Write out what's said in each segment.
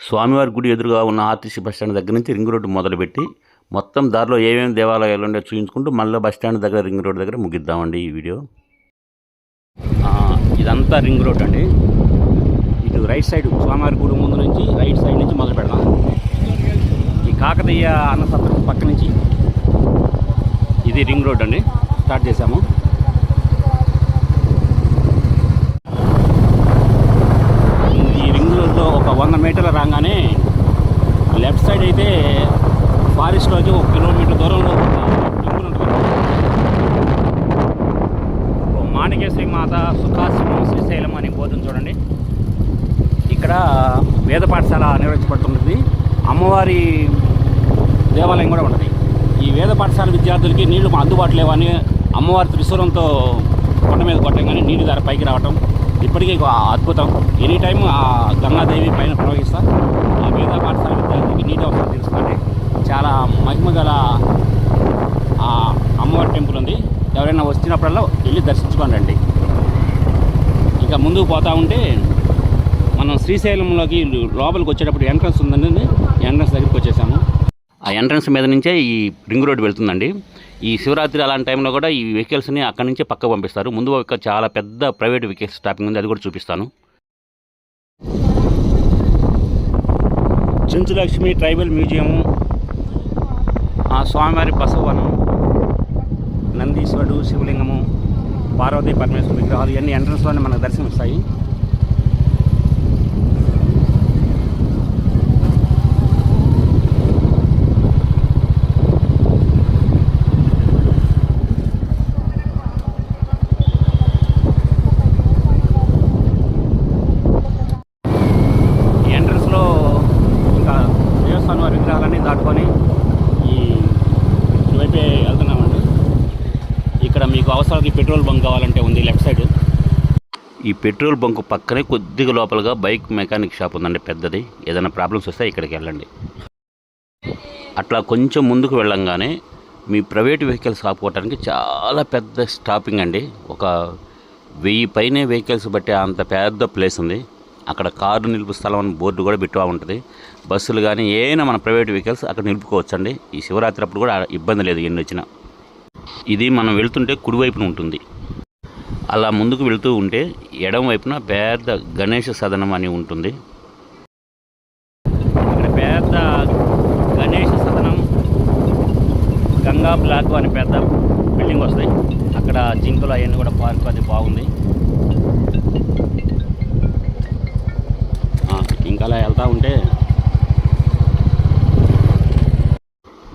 స్వామివారి గుడి ఎదురుగా ఉన్న ఆర్టీసీ బస్ స్టాండ్ దగ్గర నుంచి రింగ్ రోడ్డు మొదలుపెట్టి మొత్తం దారిలో ఏమేమి దేవాలయాలు ఉన్నాయో చూపించుకుంటూ మళ్ళీ బస్ స్టాండ్ దగ్గర రింగ్ రోడ్ దగ్గర ముగిద్దామండి ఈ వీడియో. ఇదంతా రింగ్ రోడ్ అండి. ఇటు రైట్ సైడ్ స్వామివారి గుడి ముందు నుంచి రైట్ సైడ్ నుంచి మొదలు పెడదాం. ఈ కాకతీయ అన్నసత్రం పక్క నుంచి ఇది రింగ్ రోడ్ అండి. స్టార్ట్ చేసాము ఈ రింగ్ రోడ్లో ఒక వంద మీటర్లు రాగానే లెఫ్ట్ సైడ్ అయితే ఫారెస్ట్లోకి ఒక కిలోమీటర్ దూరంలో మాణికేశ్వరి మాత సుఖాశ్రమం శ్రీశైలం అని బోధన చూడండి. ఇక్కడ వేద పాఠశాల నిర్వహించబడుతున్నది. అమ్మవారి దేవాలయం కూడా ఉన్నది. ఈ వేద పాఠశాల విద్యార్థులకి నీళ్ళు అందుబాటు లేవని అమ్మవారి త్రిశూలంతో కొండ మీద కొట్టంగానే నీటి ధర పైకి రావటం. ఇప్పటికీ ఒక అద్భుతం. ఎనీ టైం ఆ గంగాదేవి పైన ప్రవహిస్తా. ఆ వేద పాఠశాల విద్యార్థికి నీటి అవసరం తీరుస్తుంది చాలా మహిమ గల ఆ అమ్మవారి టెంపుల్ ఉంది. ఎవరైనా వచ్చినప్పుడల్లా వెళ్ళి దర్శించుకోండి రండి. ఇంకా ముందుకు పోతా ఉంటే మనం శ్రీశైలంలోకి లోపలికి వచ్చేటప్పుడు ఎంట్రన్స్ ఉందండి. ఎంట్రన్స్ దగ్గరికి వచ్చేసాము. ఆ ఎంట్రన్స్ మీద నుంచే ఈ రింగ్ రోడ్ వెళ్తుందండి. ఈ శివరాత్రి అలాంటి టైంలో కూడా ఈ వెహికల్స్ని అక్కడి నుంచే పక్క పంపిస్తారు. ముందు ఒక చాలా పెద్ద ప్రైవేట్ వెహికల్స్ స్టాపింగ్ ఉంది. అది కూడా చూపిస్తాను. చెంచులక్ష్మి ట్రైబల్ మ్యూజియము ఆ స్వామివారి బసవనం. నందీశ్వరుడు శివలింగము పార్వతీ పరమేశ్వర విగ్రహాలు ఇవన్నీ ఎంట్రన్స్లోనే మనకు దర్శనమిస్తాయి. పెట్రోల్ బంక్ కావాలంటే ఉంది లెఫ్ట్ సైడ్. ఈ పెట్రోల్ బంక్ పక్కనే కొద్దిగా లోపలగా బైక్ మెకానిక్ షాప్ ఉందండి పెద్దది. ఏదైనా ప్రాబ్లమ్స్ వస్తే ఇక్కడికి వెళ్ళండి. అట్లా కొంచెం ముందుకు వెళ్ళంగానే మీ ప్రైవేట్ వెహికల్స్ ఆపుకోవడానికి చాలా పెద్ద స్టాపింగ్ అండి. ఒక వెయ్యి పైనే వెహికల్స్ బట్టి అంత పెద్ద ప్లేస్ ఉంది. అక్కడ కారు నిలుపు స్థలం అని బోర్డు కూడా పెట్టుగా ఉంటుంది. బస్సులు కానీ ఏమైనా మన ప్రైవేట్ వెహికల్స్ అక్కడ నిలుపుకోవచ్చండి. ఈ శివరాత్రి అప్పుడు కూడా ఇబ్బంది లేదు ఎన్ని వచ్చినా. ఇది మనం వెళ్తుంటే కుడివైపున ఉంటుంది. అలా ముందుకు వెళ్తూ ఉంటే ఎడం వైపున పెద్ద గణేష సదనం అని ఉంటుంది. ఇక్కడ పెద్ద గణేష సదనం గంగా బ్లాక్ అని పెద్ద బిల్డింగ్ వస్తాయి అక్కడ జింకలు అవన్నీ కూడా పార్క్ అది బాగుంది. ఇంకా అలా వెళ్తూ ఉంటే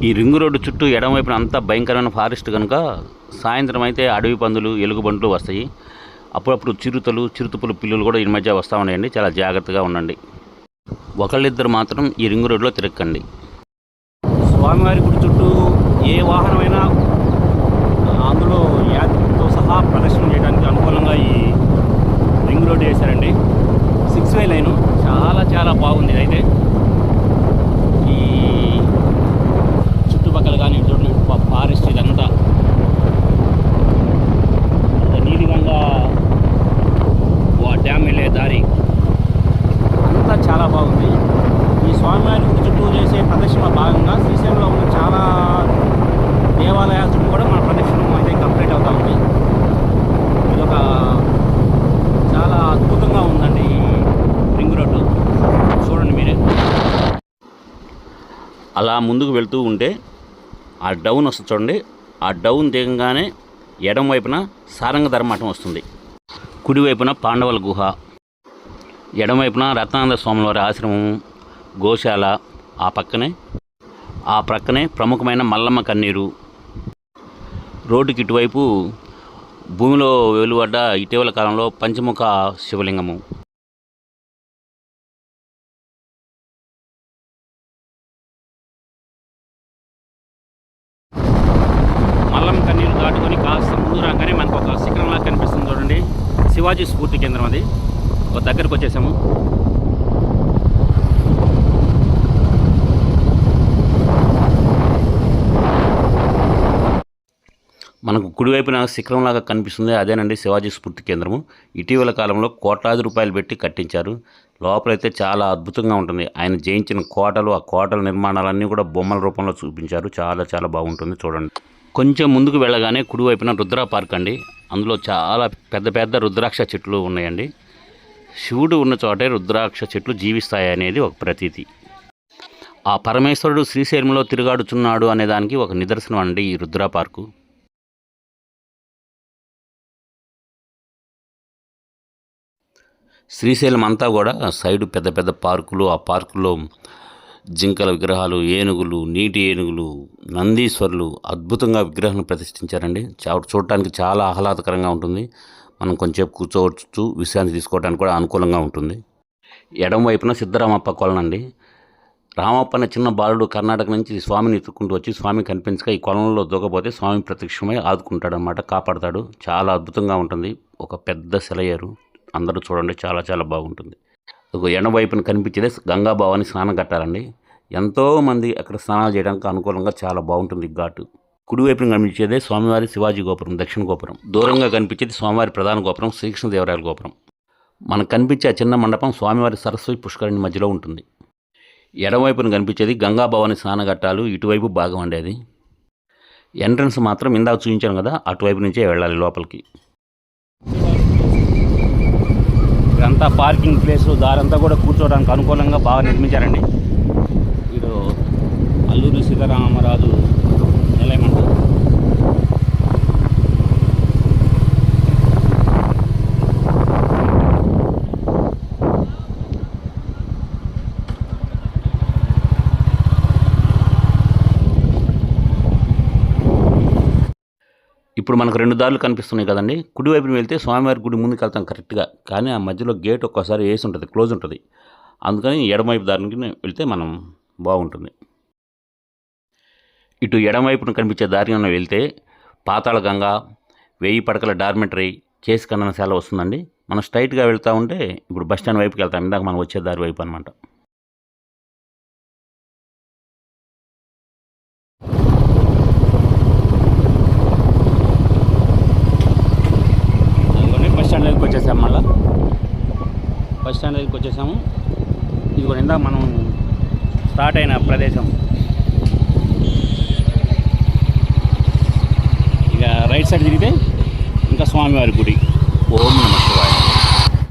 ఈ రింగ్ రోడ్డు చుట్టూ ఎడమవైపున అంతా భయంకరమైన ఫారెస్ట్ కనుక సాయంత్రం అయితే అడవి పందులు ఎలుగుబంట్లు వస్తాయి. అప్పుడప్పుడు చిరుతలు చిరుతపులు పిల్లులు కూడా ఈ మధ్య వస్తూ ఉన్నాయండి. చాలా జాగ్రత్తగా ఉండండి. ఒకళ్ళిద్దరు మాత్రం ఈ రింగ్ రోడ్లో తిరగండి స్వామివారి గుడి చుట్టూ ఏ వాహనమైనా అందులో యాత్రికులతో సహా ప్రదర్శన చేయడానికి అనుకూలంగా ఈ రింగ్ రోడ్ వేశారండి సిక్స్ వే లైను చాలా చాలా బాగుంది ఇదైతే ఈ చుట్టుపక్కల కానీ చూడండి ఫా- ఫారెస్ట్ ఇదంతా అంత నీలిగంగా డ్యామ్ వెళ్ళే దారి అంతా చాలా బాగుంది ఈ స్వామివారి గుడి చుట్టూ చేసే ప్రదక్షిణ భాగంగా శ్రీశైలంలో ఉన్న చాలా దేవాలయాల చుట్టూ కూడా మన ప్రదక్షిణ అయితే కంప్లీట్ అవుతా ఉంది ఇది ఒక చాలా అద్భుతంగా ఉందండి ఈ రింగ్ రోడ్డు చూడండి మీరే అలా ముందుకు వెళ్తూ ఉంటే ఆ డౌన్ వస్తుంది చూడండి. ఆ డౌన్ దిగంగానే ఎడం వైపున సారంగ ధర్మాటం వస్తుంది. కుడివైపున పాండవుల గుహ ఎడమవైపున రత్నానంద స్వామివారి ఆశ్రమం గోశాల ఆ పక్కనే ఆ ప్రక్కనే ప్రముఖమైన మల్లమ్మ కన్నీరు. రోడ్డుకి ఇటువైపు భూమిలో వెలువడ్డ ఇటీవల కాలంలో పంచముఖ శివలింగము. ముందు రాగానే మనకు ఒక శిఖరంలా కనిపిస్తుంది చూడండి. శివాజీ స్ఫూర్తి కేంద్రం అది. ఒక దగ్గరకు వచ్చేసాము. మనకు కుడివైపున శిఖరంలాగా కనిపిస్తుంది. అదేనండి శివాజీ స్ఫూర్తి కేంద్రము. ఇటీవల కాలంలో కోట్లాది రూపాయలు పెట్టి కట్టించారు. లోపలైతే చాలా అద్భుతంగా ఉంటుంది. ఆయన జయించిన కోటలు ఆ కోటల నిర్మాణాలన్నీ కూడా బొమ్మల రూపంలో చూపించారు. చాలా చాలా బాగుంటుంది. చూడండి. కొంచెం ముందుకు వెళ్ళగానే కుడివైపున రుద్ర పార్క్ అండి. అందులో చాలా పెద్ద పెద్ద రుద్రాక్ష చెట్లు ఉన్నాయండి. శివుడు ఉన్న చోటే రుద్రాక్ష చెట్లు జీవిస్తాయి అనేది ఒక ప్రతీతి. ఆ పరమేశ్వరుడు శ్రీశైలంలో తిరుగాడుచున్నాడు అనే దానికి ఒక నిదర్శనం అండి ఈ రుద్ర పార్కు. శ్రీశైలం అంతా కూడా సైడు పెద్ద పెద్ద పార్కులు ఆ పార్కులో జింకల విగ్రహాలు ఏనుగులు నీటి ఏనుగులు నందీశ్వరులు అద్భుతంగా విగ్రహాలను ప్రతిష్ఠించారండి. చూడటానికి చాలా ఆహ్లాదకరంగా ఉంటుంది. మనం కొంచెం కూర్చోవచ్చు విశ్రాంతి తీసుకోవడానికి కూడా అనుకూలంగా ఉంటుంది. ఎడం వైపున సిద్ధరామప్ప కొలనండి. రామప్ప అనే చిన్న బాలుడు కర్ణాటక నుంచి స్వామిని ఎత్తుక్కుంటూ వచ్చి స్వామి కనిపించక ఈ కొలంలో దూకపోతే స్వామి ప్రత్యక్షమై ఆదుకుంటాడనమాట కాపాడతాడు. చాలా అద్భుతంగా ఉంటుంది. ఒక పెద్ద సెలయేరు. అందరూ చూడండి చాలా చాలా బాగుంటుంది. ఎడవైపున కనిపించేదే గంగా భావాన్ని స్నానం కట్టాలండి. ఎంతోమంది అక్కడ స్నానాలు చేయడానికి అనుకూలంగా చాలా బాగుంటుంది ఘాటు. కుడివైపున కనిపించేదే స్వామివారి శివాజీ గోపురం దక్షిణ గోపురం. దూరంగా కనిపించేది స్వామివారి ప్రధాన గోపురం శ్రీకృష్ణదేవరాయల గోపురం. మనకు కనిపించే ఆ చిన్న మండపం స్వామివారి సరస్వతి పుష్కరిణి మధ్యలో ఉంటుంది. ఎడమవైపున కనిపించేది గంగా భవాని స్నానఘట్టాలు ఇటువైపు భాగం ఉండేది ఎంట్రన్స్ మాత్రం ఇందాక చూపించాను కదా అటువైపు నుంచే వెళ్ళాలి లోపలికి. ఇదంతా పార్కింగ్ ప్లేస్ దారంతా కూడా కూర్చోవడానికి అనుకూలంగా బాగా నిర్మించారండి. వీడు అల్లూరి సీతారామరాజు నిలయమంటారు ఇప్పుడు మనకు రెండు దారులు కనిపిస్తున్నాయి కదండి. కుడివైపున వెళ్తే స్వామివారి గుడి ముందుకు వెళ్తాం కరెక్ట్గా కానీ ఆ మధ్యలో గేట్ ఒక్కోసారి వేసి ఉంటుంది క్లోజ్ ఉంటుంది. అందుకని ఎడమవైపు దారికి వెళ్తే మనం బాగుంటుంది. ఇటు ఎడమవైపున కనిపించే దారిన వెళ్తే పాతాళ గంగ వెయ్యి పడకల డార్మెంటరీ కేసు ఖండనశాల వస్తుందండి. మనం స్ట్రైట్గా వెళ్తూ ఉంటే ఇప్పుడు బస్ స్టాండ్ వైపుకి వెళ్తాం. ఇందాక మనం వచ్చే దారి వైపు అనమాట అదిగోండి బస్ స్టాండ్ దగ్గరికి వచ్చేసాం మళ్ళా బస్ స్టాండ్ దగ్గరికి వచ్చేసాము. కూడా ఇందాక మనం స్టార్ట్ అయిన ప్రదేశం. ఇక రైట్ సైడ్ తిరిగితే ఇంకా స్వామివారి గుడి. ఓం నమ.